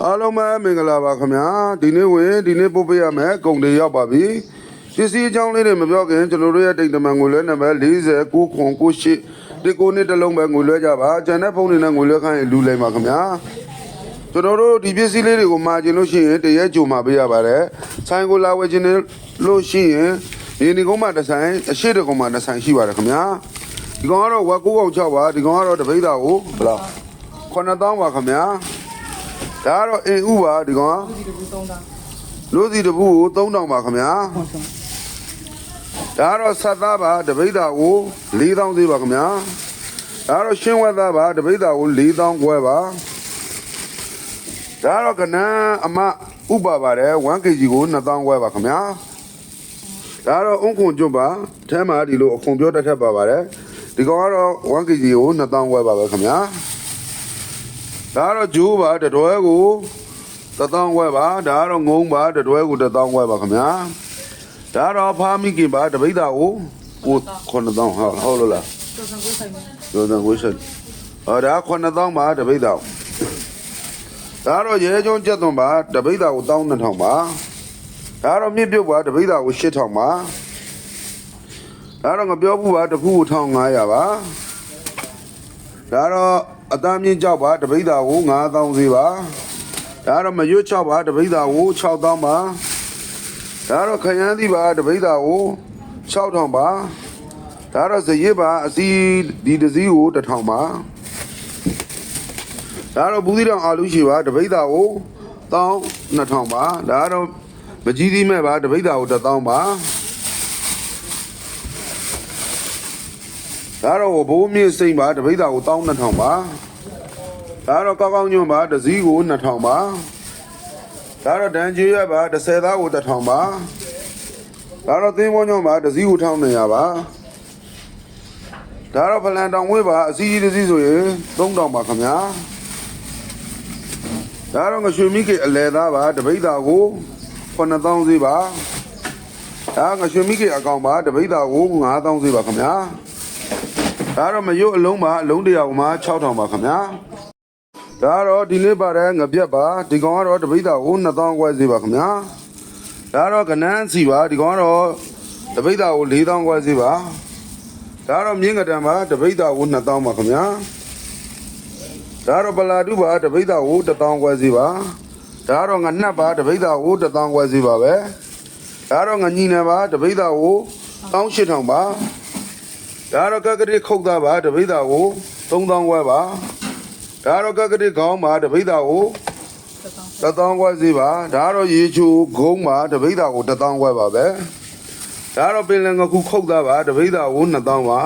အားလုံးပဲမင်္ဂလာပါခင်ဗျာဒီနေ့ဝင်ဒီနေ့ပို့ပေးရမယ်ဂုံတွေရောက်ပါပြီပစ္စည်းအကြောင်းလေးတွေမပြောခင်ကျွန်တော်တို့ရဲ့တိတ်တမန်ငွေလွှဲနံပါတ်40 9ခွန်98ဒီကိုနှစ်တစ်လုံးပဲငွေလွှဲကြပါကျန်တဲ့ဖုန်းတွေနဲ့ငွေလွှဲခိုင်းရင်လူလိမ့်ပါခင်ဗျာကျွန်တော်တို့ဒီပစ္စည်းလေးတွေကိုမှာကျင်လို့ရှိရင်တရက်ကြုံမှာပေးရပါတယ်ဆိုင်ကိုလာဝယ်ခြင်းလို့ရှိရင်ဒီဒီကုန်းမှာတစ်ဆိုင်အရှိတကုန်းမှာတစ်ဆိုင်ရှိပါတယ်ခင်ဗျာဒီကောင်ကတော့ဝက်9កောက်6ပါဒီကောင်ကတော့တပိတ်တာကိုဘယ်လောက်9000ပါခင်ဗျာ ဒါကတော့အင်ဥပါဒီကောင်ဒီတကူသုံးတာလို့စီတပူကို3000ပါခင်ဗျာဟုတ်ဆုံးဒါကတော့ဆက်သားပါတပိတ်တာကို4000သေးပါခင်ဗျာဒါကတော့ရှင်းဝက်သားပါတပိတ်တာကို4000ခွဲပါဒါကတော့ကနန်းအမဥပါပါတယ် 1kg ကို2000ခွဲပါခင်ဗျာဒါကတော့အုံခွန်ကျွတ်ပါအဲမှာဒီလိုအခွန်ပြောတတ်ထက်ပါပါတယ်ဒီကောင်ကတော့ 1kg ကို2000ခွဲပါပဲခင်ဗျာ ဒါကတော့ဂျိုးပါတတွဲကိုတသောင်းခွဲပါဒါကတော့ငုံပါတတွဲကိုတသောင်းခွဲပါခင်ဗျာဒါတော့ဖာမိကင်ပါတပိတ်တာကိုကို9000ဟုတ်ဟုတ်လို့လားကျော်စံကိုဆိုင်မယ်ပြောတယ်ကိုဆက်ဟောဒါ9000ပါတပိတ်တာဒါတော့ရဲကျုံကျက်သွန်ပါတပိတ်တာကို12000ပါဒါတော့မြင့်ပြုတ်ပါတပိတ်တာကို8000ပါဒါတော့ငပြောဘူးပါတစ်ခုကို1500ပါဒါတော့ အသားမြင့်ကြောက်ပါတပိတ်တာကို9000စီပါဒါကတော့မရွတ်6ပါတပိတ်တာကို6000ပါဒါကတော့ခရမ်းသီးပါတပိတ်တာကို6000ပါဒါကတော့ဇရစ်ပါအစီဒီတစ်စီးကို1000ပါဒါကတော့ဘူးသီးတောင်အာလူရှိပါတပိတ်တာကို12000ပါဒါကတော့မကြီးသီးမဲ့ပါတပိတ်တာကို1000ပါ ဒါတော့ဘိုးမြေစိမ့်ပါတပိတ်တာကို12000ပါဒါတော့ကောက်ကောက်ညွန့်ပါတစ်စီးကို2000ပါဒါတော့ဒန်ကျေးရပါ30သားကို1000ပါဒါတော့သင်းပေါညွန့်ပါတစ်စီးကို1900ပါဒါတော့ဖလန်တောင်ဝေးပါအစီကြီးတစ်စီးဆိုရင်3000ပါခင်ဗျာဒါတော့ငရွှေမိကေအလဲသားပါတပိတ်တာကို9000စီပါဒါငရွှေမိကေအကောင်ပါတပိတ်တာကို9000စီပါခင်ဗျာ ဒါတော့မရွတ်အလုံးပါအလုံးတရာကိုမှ6000ပါခင်ဗျာဒါကတော့ဒီနေ့ပါတဲ့ငပြက်ပါဒီကောင်ကတော့တပိတ်တာကို2000ခွဲစီပါခင်ဗျာဒါတော့ကနန်းစီပါဒီကောင်ကတော့တပိတ်တာကို4000ခွဲစီပါဒါတော့မြင်းကတံပါတပိတ်တာကို2000ပါခင်ဗျာဒါတော့ပလာတုပါတပိတ်တာကို1000ခွဲစီပါဒါတော့ငနှက်ပါတပိတ်တာကို1000ခွဲစီပါပဲဒါတော့ငညီနယ်ပါတပိတ်တာကို18000ပါ ဒါတော့ကက်ကတိခုတ်သားပါတပိတ်တာကို3000ခွဲပါဒါတော့ကကတိခေါင်းပါတပိတ်တာကိုတစ်သောင်းတသောင်းခွဲစီပါဒါတော့ရေချိုဂုံးပါတပိတ်တာကိုတသောင်းခွဲပါပဲဒါတော့ပင်လယ်ငခုခုတ်သားပါတပိတ်တာကို2000ပါ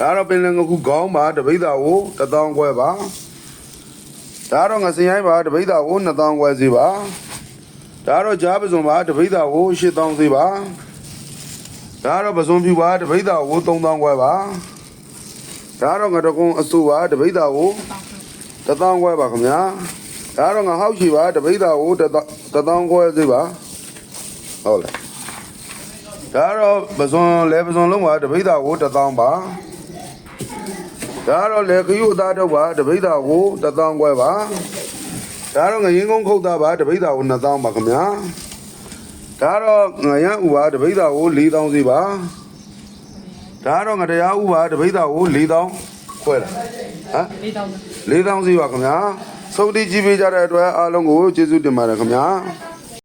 ဒါတော့ပင်လယ်ငခုခေါင်းပါတပိတ်တာကိုတသောင်းခွဲပါဒါတော့ငစင်ရိုင်းပါတပိတ်တာကို2000ခွဲစီပါဒါတော့ကြားပစုံပါတပိတ်တာကို8000စီပါ ဒါတော့ပစုံဖြူပါတပိတ်တာကို3000ခွဲပါဒါတော့ငတကုံအဆူပါတပိတ်တာကိုတသောင်းခွဲပါခင်ဗျာဒါတော့ငါဟောက်ချီပါတပိတ်တာကိုတသောတသောင်းခွဲသေးပါဟုတ်လားဒါတော့ပဇွန်လဲပဇွန်လုံးပါတပိတ်တာကိုတသောင်းပါဒါတော့လေခယူအသားတော့ပါတပိတ်တာကိုတသောင်းခွဲပါဒါတော့ငရင်ကုန်းခုတ်သားပါတပိတ်တာကို2000ပါခင်ဗျာ ဒါတော့ငရန်ဥပါတပိတ်တာကို4000စီပါဒါတော့ငတရားဥပါတပိတ်တာကို4000ခွဲလားဟမ်လေးတောင်း4000စီပါခင်ဗျာစုတ်တိကြည့်ပေးကြတဲ့အတွက်အားလုံးကိုကျေးဇူးတင်ပါတယ်ခင်ဗျာ